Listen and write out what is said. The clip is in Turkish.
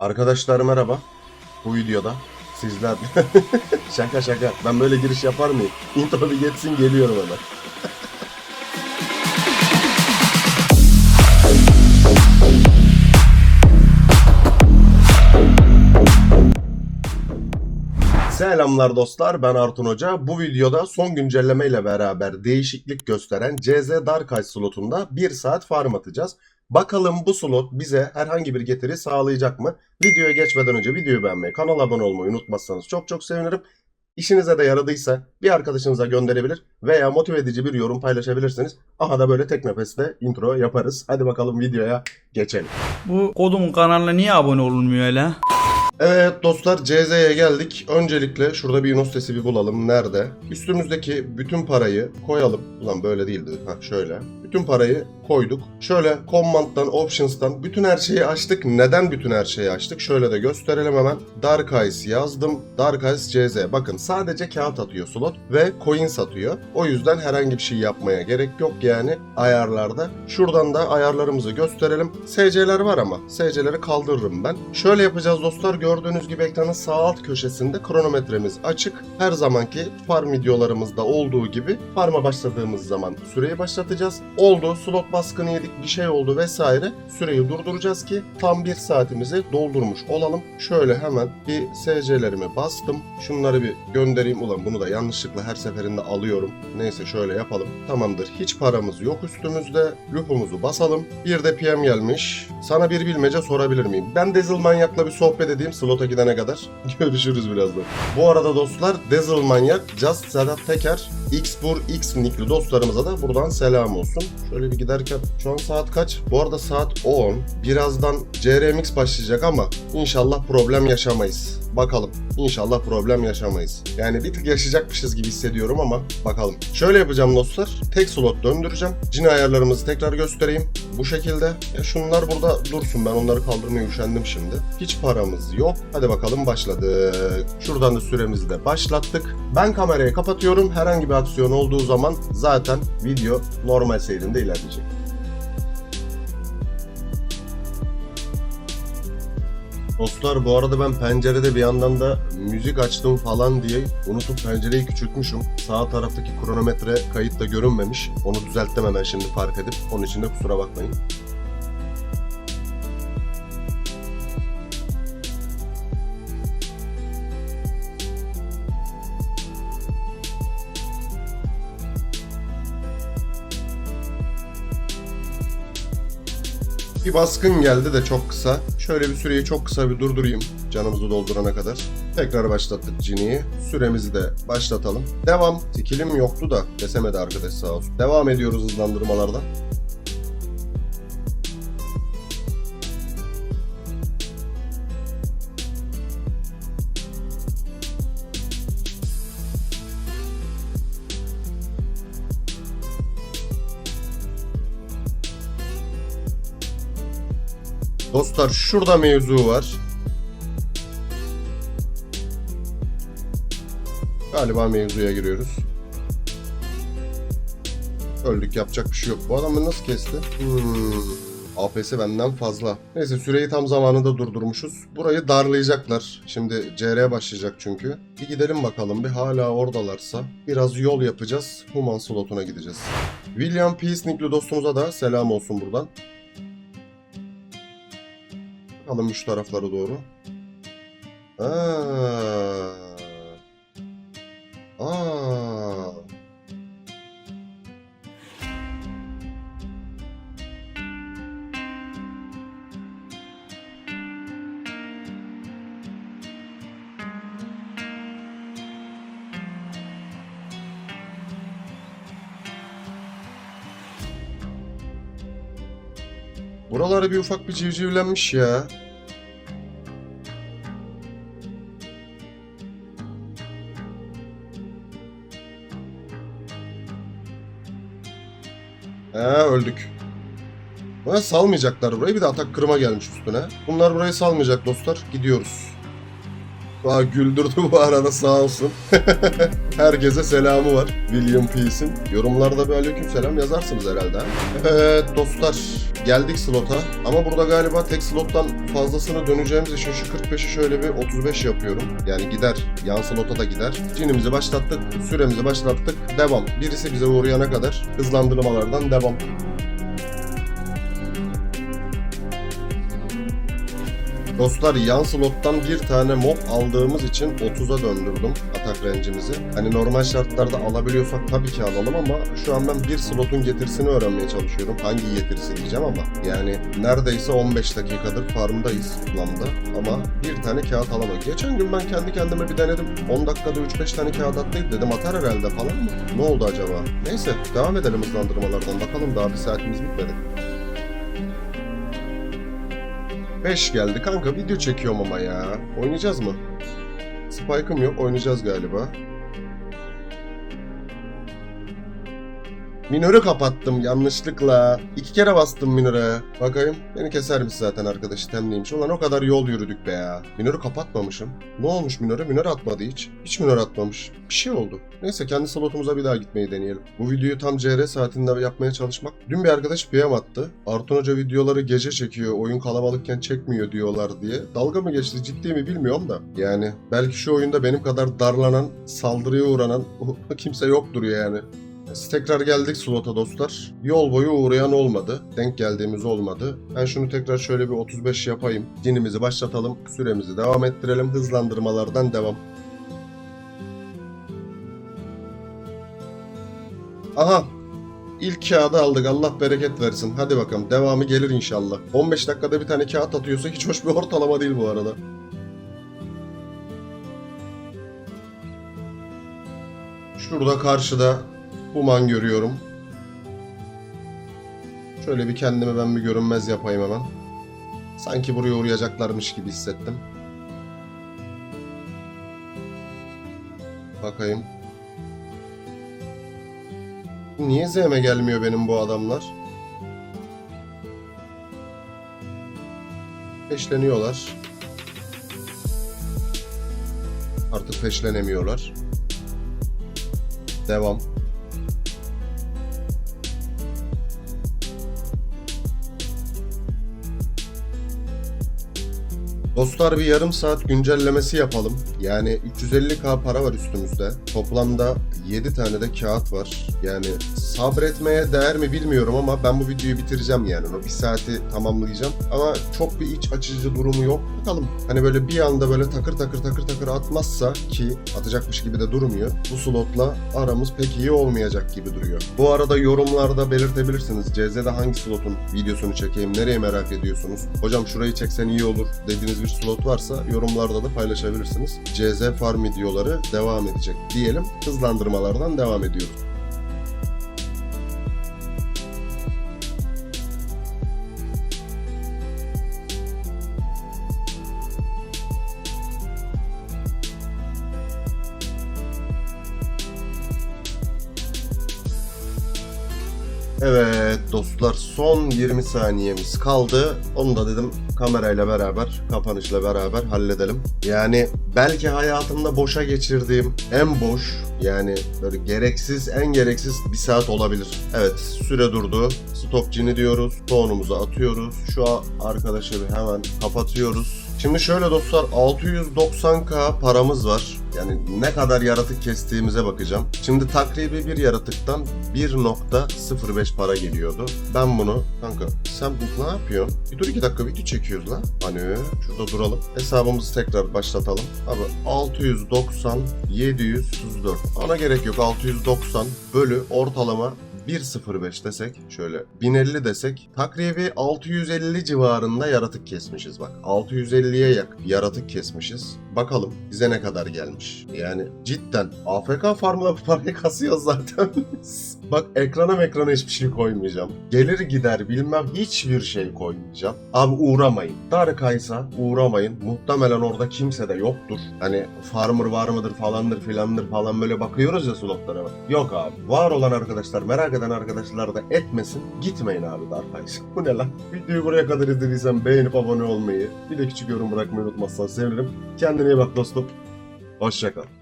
Arkadaşlar merhaba. Bu videoda sizler... şaka şaka. Ben böyle giriş yapar mıyım? Intro bir geçsin geliyorum hemen. Selamlar dostlar ben Artun Hoca. Bu videoda son güncelleme ile beraber değişiklik gösteren CZ Dark Eye slotunda 1 saat farm atacağız. Bakalım bu slot bize herhangi bir getiri sağlayacak mı? Videoya geçmeden önce videoyu beğenmeyi, kanala abone olmayı unutmazsanız çok çok sevinirim. İşinize de yaradıysa bir arkadaşınıza gönderebilir veya motive edici bir yorum paylaşabilirsiniz. Aha da böyle tek nefeste intro yaparız. Hadi bakalım videoya geçelim. Bu kodumun kanalına niye abone olunmuyor hele? Evet dostlar CZ'ye geldik. Öncelikle şurada bir Yunus sesi bir bulalım. Nerede? Üstümüzdeki bütün parayı koyalım. Ulan böyle değildi. Ha şöyle. Bütün parayı koyduk. Şöyle Command'dan, Options'tan bütün her şeyi açtık. Neden bütün her şeyi açtık? Şöyle de gösterelim hemen. Dark Eyes yazdım. Dark Eyes CZ. Bakın sadece kağıt atıyor slot ve coin satıyor. O yüzden herhangi bir şey yapmaya gerek yok yani ayarlarda. Şuradan da ayarlarımızı gösterelim. SC'ler var ama SC'leri kaldırırım ben. Şöyle yapacağız dostlar. Gördüğünüz gibi ekranın sağ alt köşesinde kronometremiz açık. Her zamanki farm videolarımızda olduğu gibi farma başladığımız zaman süreyi başlatacağız. Oldu, slot baskını yedik, bir şey oldu vesaire. Süreyi durduracağız ki tam bir saatimizi doldurmuş olalım. Şöyle hemen bir SC'lerime bastım. Şunları bir göndereyim. Ulan bunu da yanlışlıkla her seferinde alıyorum. Neyse şöyle yapalım. Tamamdır. Hiç paramız yok üstümüzde. Loop'umuzu basalım. Bir de PM gelmiş. Sana bir bilmece sorabilir miyim? Ben Dazzle Manyak'la bir sohbet edeyim slota gidene kadar. Görüşürüz birazdan. Bu arada dostlar Dazzle Manyak, Just Sedat Teker, Xbur X nickli dostlarımıza da buradan selam olsun. Şöyle bir giderken şu an saat kaç? Bu arada saat 10. Birazdan CRMX başlayacak ama inşallah problem yaşamayız. Bakalım. İnşallah problem yaşamayız. Yani bir tık yaşayacakmışız gibi hissediyorum ama bakalım. Şöyle yapacağım dostlar. Tek slot döndüreceğim. Cin ayarlarımızı tekrar göstereyim. Bu şekilde. Ya şunlar burada dursun. Ben onları kaldırmaya üşendim şimdi. Hiç paramız yok. Hadi bakalım başladık. Şuradan da süremizi de başlattık. Ben kamerayı kapatıyorum. Herhangi bir aksiyon olduğu zaman zaten video normal seyrinde ilerleyecek. Dostlar bu arada ben pencerede bir yandan da müzik açtım falan diye unutup pencereyi küçültmüşüm. Sağ taraftaki kronometre kayıtta görünmemiş. Onu düzelttim hemen şimdi fark edip. Onun için de kusura bakmayın. Bir baskın geldi de çok kısa. Şöyle bir süreyi çok kısa bir durdurayım canımızı doldurana kadar. Tekrar başlattık Cini'yi. Süremizi de başlatalım. Devam. Tikilim yoktu da kesemedi arkadaş sağ olsun. Devam ediyoruz hızlandırmalarda. Dostlar şurada mevzu var. Galiba mevzuya giriyoruz. Öldük yapacak bir şey yok. Bu adam beni nasıl kesti? Hmm. APS benden fazla. Neyse süreyi tam zamanında durdurmuşuz. Burayı darlayacaklar. Şimdi CR başlayacak çünkü. Bir gidelim bakalım bir hala oradalarsa. Biraz yol yapacağız. Human slotuna gideceğiz. William Peace nickli dostumuza da selam olsun buradan. Bakalım şu taraflara doğru. Aa. Aa. Buraları bir ufak bir civcivlenmiş ya. He öldük. Bana salmayacaklar burayı. Bir de atak kırma gelmiş üstüne. Bunlar burayı salmayacak dostlar. Gidiyoruz. Aa, güldürdü bu arada sağ olsun. Herkese selamı var William Peace'in. Yorumlarda bir aleyküm selam yazarsınız herhalde. ha? Evet dostlar geldik slota. Ama burada galiba tek slottan fazlasını döneceğimiz için şu 45'i şöyle bir 35 yapıyorum. Yani gider yan slota da gider. Cinimizi başlattık, süremizi başlattık. Devam. Birisi bize uğrayana kadar hızlandırmalardan devam. Dostlar yan slottan bir tane mob aldığımız için 30'a döndürdüm atak range'imizi. Hani normal şartlarda alabiliyorsak tabii ki alalım ama şu an ben bir slotun getirisini öğrenmeye çalışıyorum. Hangi getirisi diyeceğim ama. Yani neredeyse 15 dakikadır farmdayız Lam'da ama bir tane kağıt alamadık. Geçen gün ben kendi kendime bir denedim. 10 dakikada 3-5 tane kağıt atlayıp dedim atar herhalde falan mı? Ne oldu acaba? Neyse devam edelim hızlandırmalardan bakalım daha bir saatimiz bitmedi. 5 geldi kanka video çekiyorum ama ya. Oynayacağız mı? Spike'ım yok oynayacağız galiba. Minörü kapattım yanlışlıkla. İki kere bastım minöre. Bakayım. Beni kesermiş zaten arkadaş temliymiş. Ulan o kadar yol yürüdük be ya. Minörü kapatmamışım. Ne olmuş minöre? Minör atmadı hiç. Hiç minör atmamış. Bir şey oldu. Neyse kendi slotumuza bir daha gitmeyi deneyelim. Bu videoyu tam CR saatinde yapmaya çalışmak. Dün bir arkadaş PM attı. Artun Hoca videoları gece çekiyor. Oyun kalabalıkken çekmiyor diyorlar diye. Dalga mı geçti ciddi mi bilmiyorum da. Yani belki şu oyunda benim kadar darlanan, saldırıya uğranan kimse yoktur yani. Biz tekrar geldik slota dostlar. Yol boyu uğrayan olmadı. Denk geldiğimiz olmadı. Ben şunu tekrar şöyle bir 35 yapayım. Cinimizi başlatalım. Süremizi devam ettirelim. Hızlandırmalardan devam. Aha. İlk kağıdı aldık. Allah bereket versin. Hadi bakalım. Devamı gelir inşallah. 15 dakikada bir tane kağıt atıyorsa hiç hoş bir ortalama değil bu arada. Şurada karşıda Human görüyorum. Şöyle bir kendimi ben bir görünmez yapayım hemen. Sanki buraya uğrayacaklarmış gibi hissettim. Bakayım. Niye Z'me gelmiyor benim bu adamlar? Peşleniyorlar. Artık peşlenemiyorlar. Devam. Dostlar bir yarım saat güncellemesi yapalım. Yani 350k para var üstümüzde. Toplamda 7 tane de kağıt var. Yani sabretmeye değer mi bilmiyorum ama ben bu videoyu bitireceğim yani. O bir saati tamamlayacağım. Ama çok bir iç açıcı durumu yok. Bakalım. Hani böyle bir anda böyle takır takır takır takır atmazsa ki atacakmış gibi de durmuyor. Bu slotla aramız pek iyi olmayacak gibi duruyor. Bu arada yorumlarda belirtebilirsiniz. CZ'de hangi slotun videosunu çekeyim, nereye merak ediyorsunuz? Hocam şurayı çeksen iyi olur dediğiniz bir slot varsa yorumlarda da paylaşabilirsiniz. CZ farm videoları devam edecek diyelim. Hızlandırmalardan devam ediyoruz. Evet dostlar son 20 saniyemiz kaldı. Onu da dedim kamerayla beraber, kapanışla beraber halledelim. Yani belki hayatımda boşa geçirdiğim en boş yani böyle gereksiz en gereksiz bir saat olabilir. Evet süre durdu. Stop cini diyoruz. Tonumuzu atıyoruz. Şu arkadaşı hemen kapatıyoruz. Şimdi şöyle dostlar 690k paramız var. Yani ne kadar yaratık kestiğimize bakacağım. Şimdi takribi bir yaratıktan 1.05 para geliyordu. Ben bunu kanka sen bu ne yapıyorsun? Bir dur iki dakika video çekiyoruz lan. Hani şurada duralım. Hesabımızı tekrar başlatalım. Abi 690 734. Ona gerek yok 690 bölü ortalama 1.05 desek şöyle 1050 desek takribi 650 civarında yaratık kesmişiz bak. 650'ye yak yaratık kesmişiz. Bakalım bize ne kadar gelmiş. Yani cidden AFK farmla parayı kasıyoruz zaten Bak ekrana ekrana hiçbir şey koymayacağım. Gelir gider bilmem hiçbir şey koymayacağım. Abi uğramayın. Dark Eyes'a uğramayın. Muhtemelen orada kimse de yoktur. Hani farmer var mıdır falandır filandır falan böyle bakıyoruz ya slotlara. Yok abi. Var olan arkadaşlar merak eden arkadaşlar da etmesin. Gitmeyin abi Dark Eyes'a. Bu ne lan? Videoyu buraya kadar izlediysen beğenip abone olmayı, bir de küçük yorum bırakmayı unutmazsan sevinirim. Kendine iyi bak dostum. Hoşçakal.